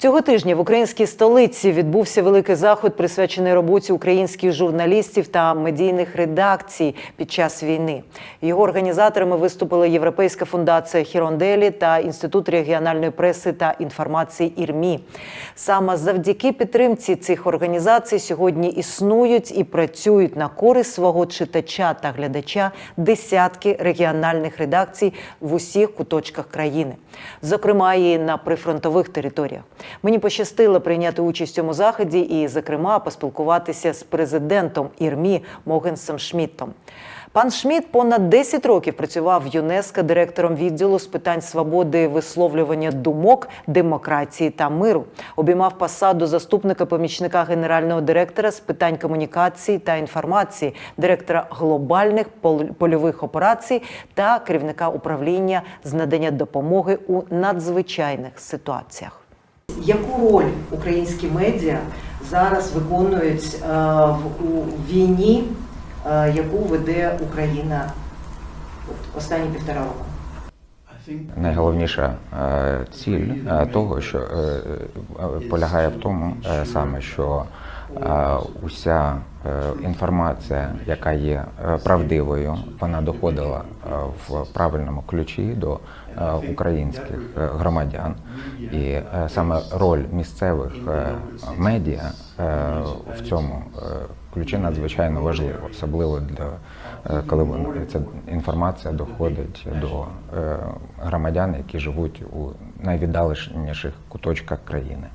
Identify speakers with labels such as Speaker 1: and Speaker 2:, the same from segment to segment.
Speaker 1: Цього тижня в українській столиці відбувся великий заход, присвячений роботі українських журналістів та медійних редакцій під час війни. Його організаторами виступили Європейська фундація Хіронделі та Інститут регіональної преси та інформації ІРМІ. Саме завдяки підтримці цих організацій сьогодні існують і працюють на користь свого читача та глядача десятки регіональних редакцій в усіх куточках країни, зокрема і на прифронтових територіях. Мені пощастило прийняти участь в цьому заході і, зокрема, поспілкуватися з президентом ІРМІ Могенсом Шмідтом. Пан Шмідт понад 10 років працював в ЮНЕСКО директором відділу з питань свободи висловлювання думок, демократії та миру. Обіймав посаду заступника помічника генерального директора з питань комунікації та інформації, директора глобальних пол- польових операцій та керівника управління з надання допомоги у надзвичайних ситуаціях. Яку роль українські медіа зараз виконують е, у війні, е, яку веде Україна останні півтора року?
Speaker 2: Найголовніша е, ціль того, що полягає в тому саме, що уся інформація, яка є правдивою, вона доходила в правильному ключі до українських е, громадян, і е, саме роль місцевих е, медіа е, в цьому е, ключі надзвичайно важлива, особливо для е, коли ця інформація доходить до е, громадян, які живуть у найвіддаленіших куточках країни.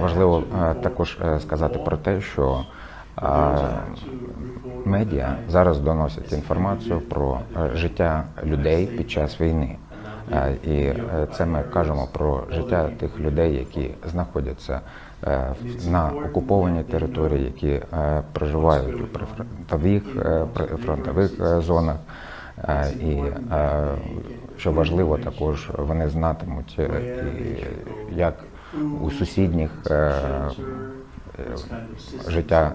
Speaker 2: Важливо е, також е, сказати про те, що е, медіа зараз доносять інформацію про е, життя людей під час війни. Е, І е, це ми кажемо про життя тих людей, які знаходяться е, на окупованій території, які проживають у прифронтових прифронтових зонах. І що важливо, також вони знатимуть, як у сусідніх життя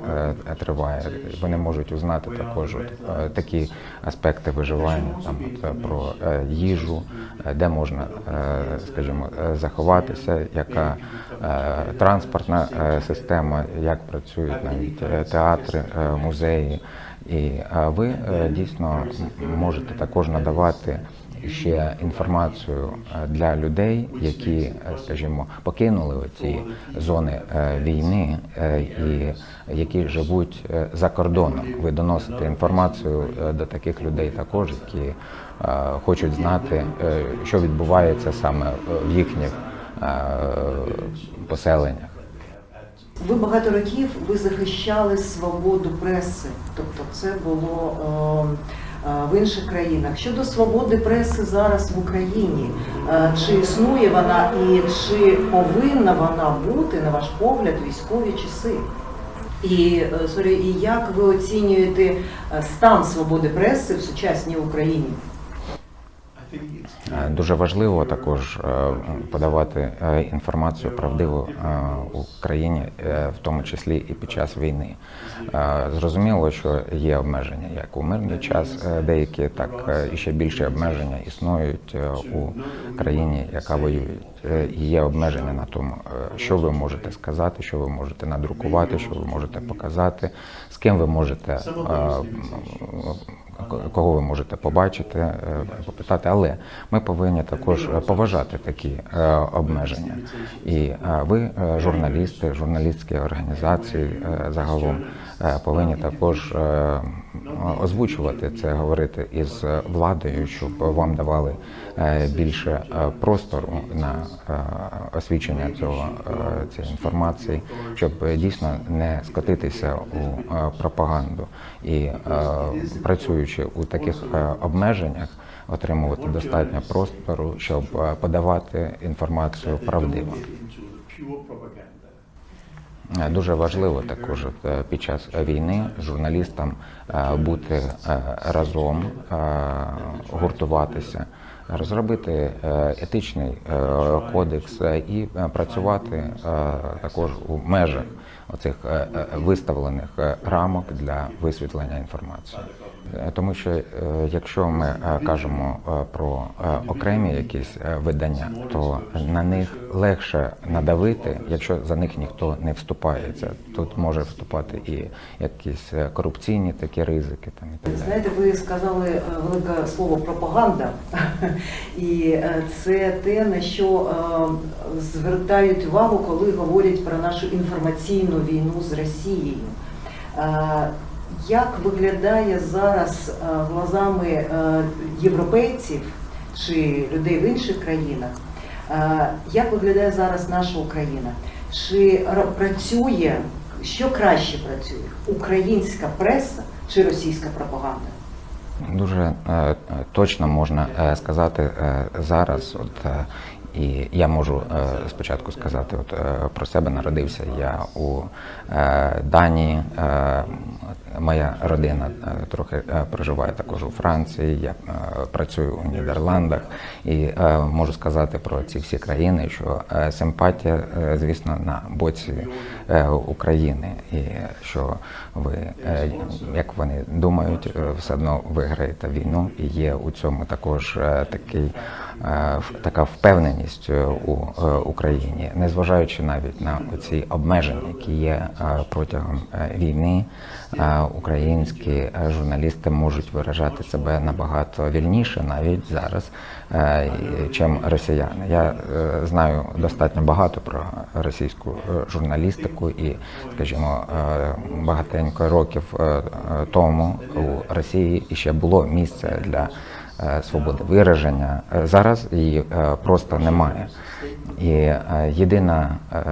Speaker 2: е, триває. Вони можуть узнати також от, е, такі аспекти виживання, там от, е, про е, їжу, е, де можна, е, скажімо, е, заховатися, яка е, транспортна е, система, як працюють навіть е, театри, е, музеї. І е, ви е, дійсно можете також надавати ще інформацію е, для людей, які, е, скажімо, покинули ці зони е, війни і які живуть за кордоном. Ви доносите інформацію до таких людей також, які хочуть знати, що відбувається саме в їхніх поселеннях.
Speaker 1: Ви багато років ви захищали свободу преси, тобто це було в інших країнах. Щодо свободи преси зараз в Україні, е, чи існує вона і чи повинна вона бути, на ваш погляд, військові часи? І, е, сорі, і як ви оцінюєте е, стан свободи преси в сучасній Україні?
Speaker 2: Е, Дуже важливо також е, подавати е, інформацію правдиву у країні, е, в тому числі і під час війни. Зрозуміло, що є обмеження як у мирний час, деякі так і ще більше обмеження існують у країні, яка воює. Є обмеження на тому, що ви можете сказати, що ви можете надрукувати, що ви можете показати, з ким ви можете кого ви можете побачити, е, попитати, але ми повинні також поважати такі е, обмеження. І е, ви, журналісти, журналістські організації загалом повинні також озвучувати це, говорити із владою, щоб вам давали більше простору на освічення цього цієї інформації, щоб дійсно не скотитися у пропаганду і е, працюючи у таких е, обмеженнях, отримувати достатньо простору, щоб е, подавати інформацію правдиво. Е, Дуже важливо також під час війни журналістам бути разом, гуртуватися, розробити етичний кодекс і працювати також у межах оцих е, е, виставлених е, рамок для висвітлення інформації. Тому що якщо ми кажемо про окремі якісь видання, то на них легше надавити, якщо за них ніхто не вступається. Тут може вступати і якісь корупційні такі ризики. Там і так далі.
Speaker 1: Знаєте, ви сказали велике слово пропаганда, і це те, на що звертають увагу, коли говорять про нашу інформаційну війну з Росією. Е, Як виглядає зараз е, глазами е, європейців чи людей в інших країнах? Як виглядає зараз наша Україна? Чи працює, що краще працює? Українська преса чи російська пропаганда?
Speaker 2: Дуже точно можна сказати зараз. От і я можу е, спочатку сказати, от е, про себе народився я у е, Данії. Моя родина трохи проживає також у Франції. Я працюю у Нідерландах і можу сказати про ці всі країни, що симпатія, звісно, на боці України, і що ви, як вони думають, все одно виграєте війну, і є у цьому також такий така впевненість е, у е, Україні, незважаючи навіть на ці обмеження, які є е, протягом війни. Українські журналісти можуть виражати себе набагато вільніше навіть зараз, чим росіяни. Я знаю достатньо багато про російську журналістику і, скажімо, багатенько років тому у Росії іще було місце для свободи вираження. Е, Зараз її е, просто немає. І е, єдина е,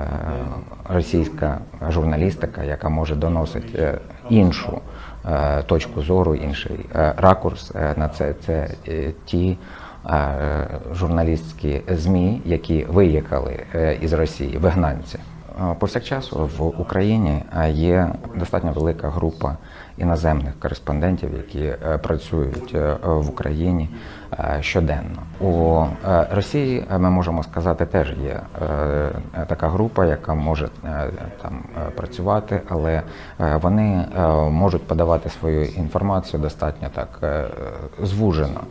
Speaker 2: російська журналістика, яка може доносити е, іншу е, точку зору, інший е, ракурс е, на це, це е, ті е, журналістські змі, які виїхали е, із Росії, вигнанці. Повсякчас в Україні є достатньо велика група іноземних кореспондентів, які е, працюють е, в Україні е, щоденно. У Росії ми можемо сказати, теж є така група, яка може там працювати, але вони можуть подавати свою інформацію достатньо так звужено.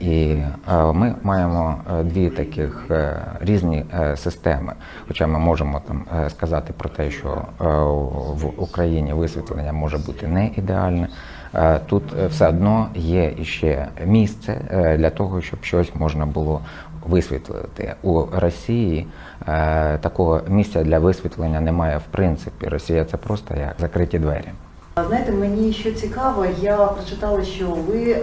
Speaker 2: І е, ми маємо е, дві таких е, різні системи. Хоча ми можемо там сказати про те, що в Україні висвітлення може бути не ідеальне. Тут все одно є іще місце для того, щоб щось можна було висвітлити у Росії. Такого місця для висвітлення немає в принципі. Росія це просто як закриті двері.
Speaker 1: Знаєте, мені що цікаво, я прочитала, що ви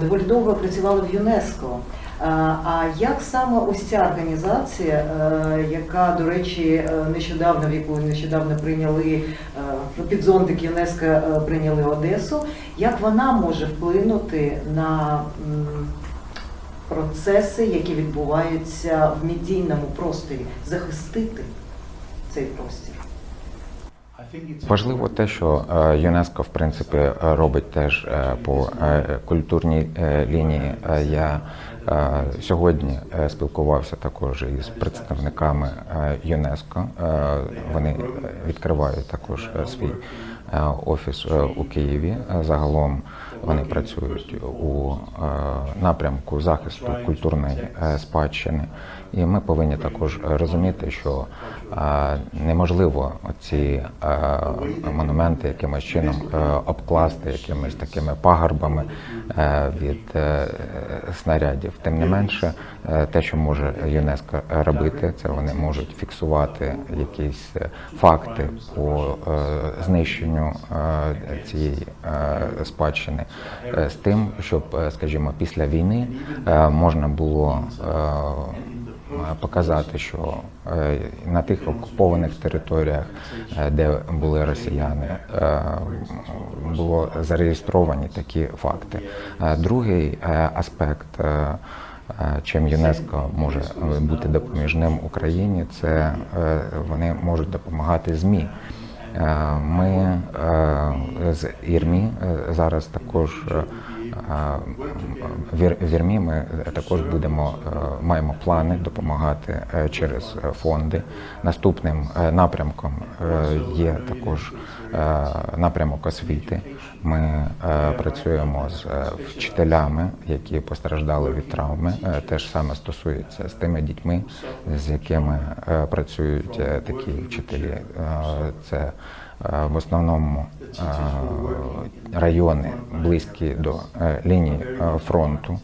Speaker 1: доволі довго працювали в ЮНЕСКО. Е, А як саме ось ця організація, е, яка, до речі, е, нещодавно, в яку нещодавно прийняли е, під зонтик ЮНЕСКО е, прийняли Одесу, як вона може вплинути на процеси, які відбуваються в медійному просторі, захистити цей простір?
Speaker 2: Важливо те, що е, ЮНЕСКО в принципі робить теж е, по е, культурній лінії. Я сьогодні спілкувався також із представниками ЮНЕСКО. Вони відкривають також свій офіс у Києві. Загалом вони працюють у напрямку захисту культурної спадщини. І ми повинні також розуміти, що неможливо ці монументи якимось чином е, обкласти якимись такими пагорбами е, від е, снарядів. Тим не менше, те, що може ЮНЕСКО робити, це вони можуть фіксувати якісь факти по знищенню цієї спадщини з тим, щоб, скажімо, після війни можна було показати, що е, на тих окупованих територіях, е, де були росіяни, е, було зареєстровані такі факти. Е, Другий е, аспект. е, е, Чим ЮНЕСКО може е, бути допоміжним Україні, це е, вони можуть допомагати ЗМІ. Е, Ми е, з ІРМІ е, зараз також е, в Вірмі ми також будемо е, маємо плани допомагати е, через е, фонди. Наступним напрямком є також напрямок освіти. Ми працюємо з вчителями, які постраждали від травми. Е, Те ж саме стосується з тими дітьми, з якими працюють такі вчителі. Це в основному е, райони близькі до е, лінії е, фронту.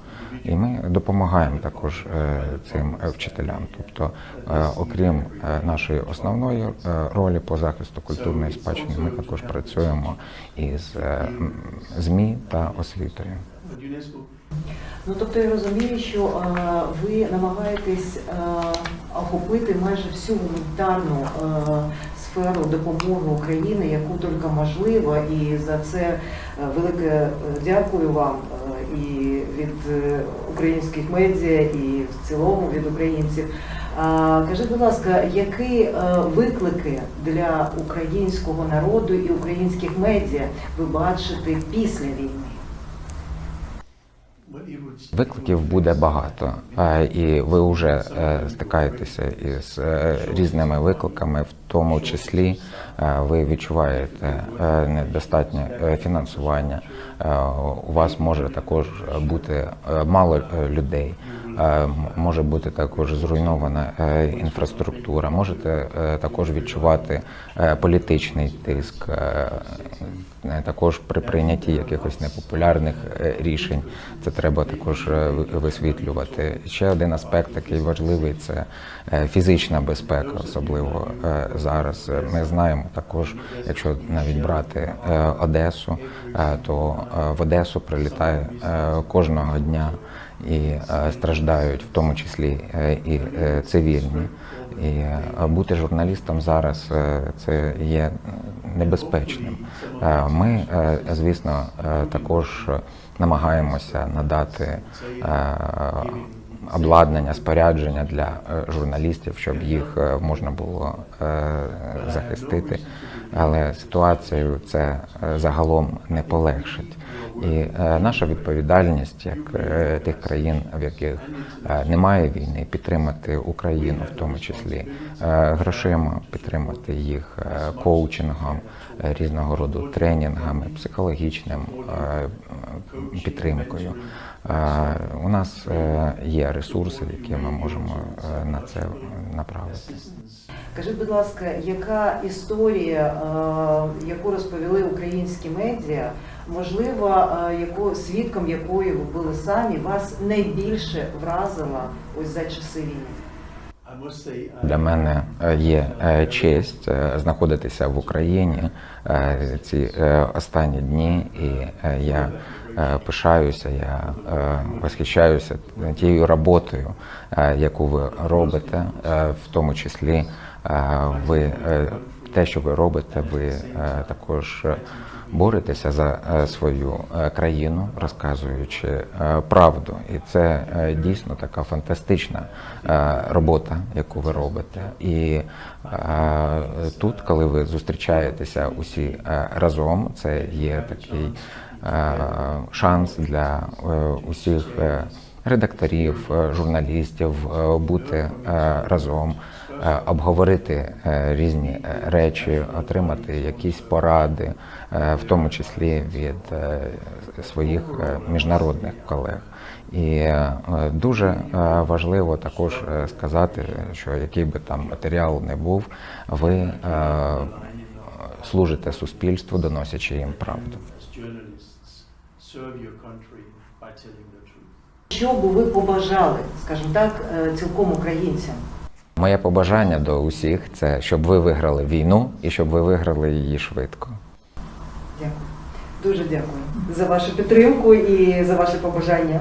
Speaker 2: І ми допомагаємо також е, цим е, вчителям. Тобто, е, окрім е, нашої основної е, ролі по захисту культурної спадщини, ми також працюємо із е, ЗМІ та освітою.
Speaker 1: Ну тобто я розумію, що е, ви намагаєтесь е, охопити майже всю гуманітарну е, сферу допомоги України, яку тільки можливо, і за це е, велике е, дякую вам е, і від українських медіа, і в цілому від українців. Кажіть, будь ласка, які виклики для українського народу і українських медіа ви бачите після війни?
Speaker 2: Викликів буде багато, е, і ви вже е, стикаєтеся із е, різними викликами, в тому числі ви відчуваєте недостатнє фінансування. У вас може також бути мало людей. Е, Може бути також зруйнована е, інфраструктура. Можете е, також відчувати політичний тиск, також при прийнятті якихось непопулярних рішень. Це треба також висвітлювати. Ще один аспект такий важливий це фізична безпека, особливо зараз. Ми знаємо також, якщо навіть брати Одесу, то в Одесу прилітає кожного дня і е, страждають, в тому числі е, і е, цивільні. І бути журналістом зараз це є небезпечним. Ми, звісно, також намагаємося надати обладнання, спорядження для журналістів, щоб їх можна було захистити. Але ситуацію це загалом не полегшить. І е, наша відповідальність як е, тих країн, в яких е, немає війни, підтримати Україну, в тому числі грошима, підтримати їх коучингом, різного роду тренінгами, психологічним підтримкою. У нас є ресурси, які ми можемо на це направити.
Speaker 1: Кажіть, будь ласка, яка історія, яку розповіли українські медіа, можливо, е, яку свідком якої ви були самі, вас найбільше вразила ось за часи війни?
Speaker 2: Для мене е, є е, честь знаходитися в Україні ці останні дні, і я пишаюся, я восхищаюся тією роботою, яку ви робите, в тому числі ви те, що ви робите, ви також боретеся за е, свою е, країну, розказуючи е, правду. І це дійсно така фантастична робота, яку ви робите. І тут, коли ви зустрічаєтеся усі разом, це є такий шанс для усіх. Редакторів, е, журналістів е, бути е, разом, обговорити різні речі, отримати якісь поради, в тому числі від своїх міжнародних колег. І дуже важливо також сказати, що який би там матеріал не був, ви служите суспільству, доносячи їм правду.
Speaker 1: Що би ви побажали, скажімо так, е, цілком українцям?
Speaker 2: Моє побажання до усіх це щоб ви виграли війну і щоб ви виграли її швидко.
Speaker 1: Дякую. Дуже дякую за вашу підтримку і за ваше побажання.